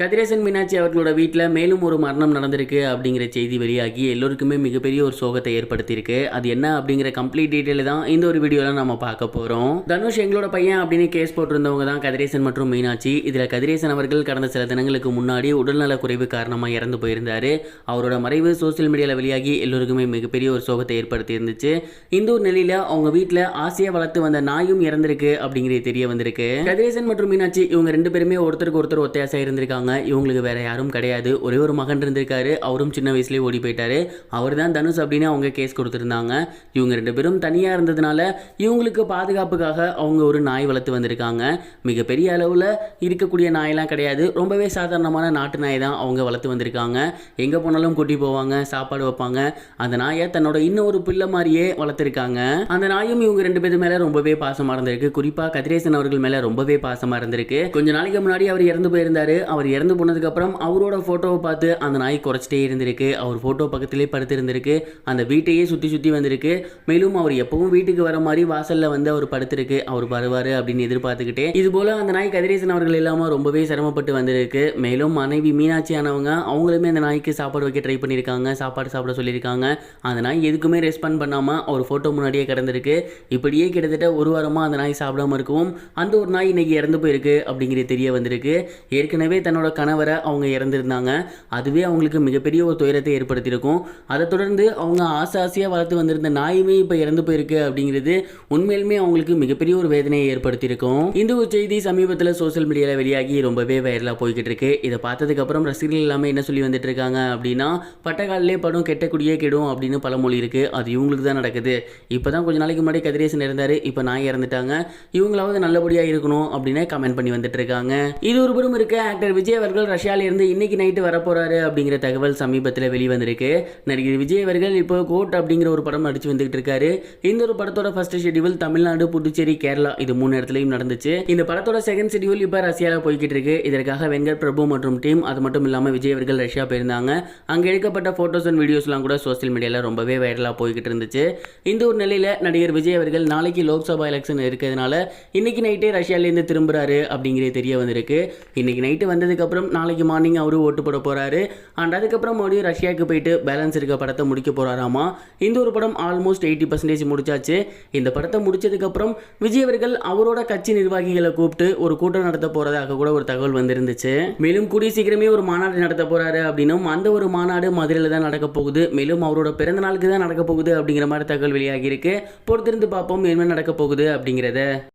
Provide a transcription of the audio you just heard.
கதிரேசன் மீனாட்சி அவர்களோட வீட்டில் மேலும் ஒரு மரணம் நடந்திருக்கு அப்படிங்கிற செய்தி வெளியாகி எல்லோருக்குமே மிகப்பெரிய ஒரு சோகத்தை ஏற்படுத்தியிருக்கு. அது என்ன அப்படிங்கிற கம்ப்ளீட் டீட்டெயில் தான் இந்த ஒரு வீடியோவில் நம்ம பார்க்க போகிறோம் தனுஷ் எங்களோட பையன் அப்படின்னு கேஸ் போட்டிருந்தவங்க தான் கதிரேசன் மற்றும் மீனாட்சி. இதில் கதிரேசன் அவர்கள் கடந்த சில தினங்களுக்கு முன்னாடி உடல்நல குறைவு காரணமாக இறந்து போயிருந்தாரு. அவரோட மறைவு சோசியல் மீடியாவில் வெளியாகி எல்லோருக்குமே மிகப்பெரிய ஒரு சோகத்தை ஏற்படுத்தி இருந்துச்சு இந்த ஒரு நிலையில் அவங்க வீட்டில் ஆசையாக வளர்த்து வந்த நாயும் இறந்திருக்கு அப்படிங்கிறது தெரிய வந்திருக்கு. கதிரேசன் மற்றும் மீனாட்சி இவங்க ரெண்டு பேருமே ஒருத்தருக்கு ஒருத்தர் ஒத்தையாசாக இருந்திருக்காங்க. இவங்களுக்கு வேற யாரும் கிடையாது. ஒரே ஒரு மகன் இருந்திருக்காரு. அவரும் சின்ன வயசுலேயே ஓடி போயிட்டாரு. அவர் தான் தனுஷ் அப்படின்னு அவங்க கேஸ் கொடுத்துருந்தாங்க. இவங்க ரெண்டு பேரும் தனியாக இருந்ததுனால இவங்களுக்கு பாதுகாப்புக்காக அவங்க ஒரு நாய் வளர்த்து வந்திருக்காங்க. மிகப்பெரிய அளவில் இருக்கக்கூடிய நாயெல்லாம் கிடையாது. ரொம்பவே சாதாரணமான நாட்டு நாய் தான் அவங்க வளர்த்து வந்திருக்காங்க. எங்கே போனாலும் கூட்டி போவாங்க சாப்பாடு வைப்பாங்க. அந்த நாயை தன்னோட இன்னொரு பிள்ளை மாதிரியே வளர்த்துருக்காங்க. அந்த நாயும் இவங்க ரெண்டு பேரும் மேலே ரொம்பவே பாசமாக இருந்திருக்கு. குறிப்பாக கதிரேசன் அவர்கள் மேலே ரொம்பவே பாசமாக இருந்திருக்கு. கொஞ்ச நாளைக்கு முன்னாடி அவர் இறந்து போயிருந்தாரு. அவர் இறந்து போனதுக்கப்புறம் அவரோட ஃபோட்டோவை பார்த்து அந்த நாய் குறைச்சிட்டே இருந்திருக்கு. அவர் ஃபோட்டோ பக்கத்திலே படுத்திருந்திருக்கு. அந்த வீட்டையே சுற்றி சுற்றி வந்திருக்கு. மேலும் அவர் எப்பவும் வீட்டுக்கு வர மாதிரி வாசலில் வந்து அவர் படுத்திருக்கு. அவர் வருவார் அப்படின்னு எதிர்பார்த்துக்கிட்டே. இது போல் அந்த நாய் கதிரேசன் அவர்கள் இல்லாமல் ரொம்பவே சிரமப்பட்டு வந்திருக்கு. மேலும் மனைவி மீனாட்சி ஆனவங்க அவங்களுமே அந்த நாய்க்கு சாப்பாடு வைக்க ட்ரை பண்ணியிருக்காங்க சாப்பாடு சாப்பிட சொல்லியிருக்காங்க அந்த நாய் எதுக்குமே ரெஸ்பாண்ட் பண்ணாமல் அவர் ஃபோட்டோ முன்னாடியே கிடந்திருக்கு. இப்படியே கிட்டத்தட்ட ஒரு வாரமாக அந்த நாய் சாப்பிடாம இருக்கவும் அந்த ஒரு நாய் இன்னைக்கு இறந்து போயிருக்கு அப்படிங்கிறது தெரிய வந்திருக்கு. ஏற்கனவே தன்னோட கணவரை அவங்க இறந்துருந்தாங்க. அதுவே அவங்களுக்கு மிகப்பெரிய ஒரு துயரத்தை ஏற்படுத்தியிருக்கும். அதை தொடர்ந்து அவங்க ஆசை ஆசையாக வளர்த்து வந்திருந்த நாயுமே இப்போ இறந்து போயிருக்கு அப்படிங்கிறது உண்மையிலுமே அவங்களுக்கு மிகப்பெரிய ஒரு வேதனையை ஏற்படுத்தியிருக்கும். இந்த ஒரு செய்தி சமீபத்தில் சோஷியல் மீடியாவில் வெளியாகி ரொம்பவே வைரலாக போய்கிட்டு இருக்கு. இதை பார்த்ததுக்கப்புறம் ரசிகர்கள் எல்லாமே என்ன சொல்லி வந்துட்டு இருக்காங்க அப்படின்னா பட்டகாலிலே படம் கெட்டக்கூடிய கெடும் அப்படின்னு பழமொழி இருக்கு. அது இவங்களுக்கு தான் நடக்குது. இப்போ தான் கொஞ்ச நாளைக்கு முன்னாடி கதிரேசன் இருந்தார் இப்போ நான் இறந்துட்டாங்க. இவங்களாவது நல்லபடியாக இருக்கணும் அப்படின்னு கமெண்ட் பண்ணி வந்துட்டு இருக்காங்க. இது ஒரு புறம் இருக்க ஆக்டர் விஜய் அவர்கள் ரஷ்யால இருந்து இன்னைக்கு நைட்டு வரப்போறாரு அப்படிங்கிற தகவல் சமீபத்தில் வெளிவந்திருக்கு. நடிகர் விஜய் அவர்கள் இப்போ கோட் அப்படிங்கிற ஒரு படம் நடிச்சு வந்துகிட்டு இருக்காரு. இந்த ஒரு படத்தோட ஃபர்ஸ்ட் ஷெடியூல் தமிழ்நாடு புதுச்சேரி கேரளா இது மூணு இடத்துலையும் நடந்துச்சு. இந்த படத்தோட செகண்ட் ஷெடியூல் இப்போ ரஷ்யாவில் போய்கிட்டு இருக்கு. இதற்காக வெங்கட் பிரபு மற்றும் டீம் அது மட்டும் இல்லாமல் விஜய் அவர்கள் ரஷ்யா போயிருந்தாங்க. அங்கே எடுக்கப்பட்ட ஃபோட்டோஸ் அண்ட் வீடியோஸ்லாம் கூட சோஷியல் மீடியாவில் ரொம்பவே வைரலாக போய்கிட்டு இருந்துச்சு. இந்த ஒரு நிலையில் நடிகர் விஜய் அவர்கள் நாளைக்கு லோக்சபா எலெக்ஷன் இருக்கிறதுனால இன்னைக்கு நைட்டே ரஷ்யாவிலேருந்து திரும்புறாரு அப்படிங்கிறது தெரிய வந்திருக்கு. இன்னைக்கு நைட்டு வந்ததுக்கு அதுக்கப்புறம் நாளைக்கு மார்னிங் அவரும் ஓட்டு போட போகிறாரு அண்ட் அதுக்கப்புறம் மறுபடியும் ரஷ்யாவுக்கு போயிட்டு பேலன்ஸ் இருக்க படத்தை முடிக்க போறாராமா? இந்த ஒரு படம் ஆல்மோஸ்ட் எயிட்டி பர்சன்டேஜ் முடிச்சாச்சு. இந்த படத்தை முடிச்சதுக்கப்புறம் விஜய் அவர்கள் அவரோட கட்சி நிர்வாகிகளை கூப்பிட்டு ஒரு கூட்டம் நடத்த போகிறதாக கூட ஒரு தகவல் வந்திருந்துச்சு. மேலும் கூடிய சீக்கிரமே ஒரு மாநாடு நடத்த போகிறாரு அப்படின்னும் அந்த ஒரு மாநாடு மதுரையில் தான் நடக்க போகுது. மேலும் அவரோட பிறந்த நாளுக்கு தான் நடக்க போகுது அப்படிங்கிற மாதிரி தகவல் வெளியாகி இருக்கு. பொறுத்திருந்து பார்ப்போம் என்ன நடக்க போகுது அப்படிங்கிறத.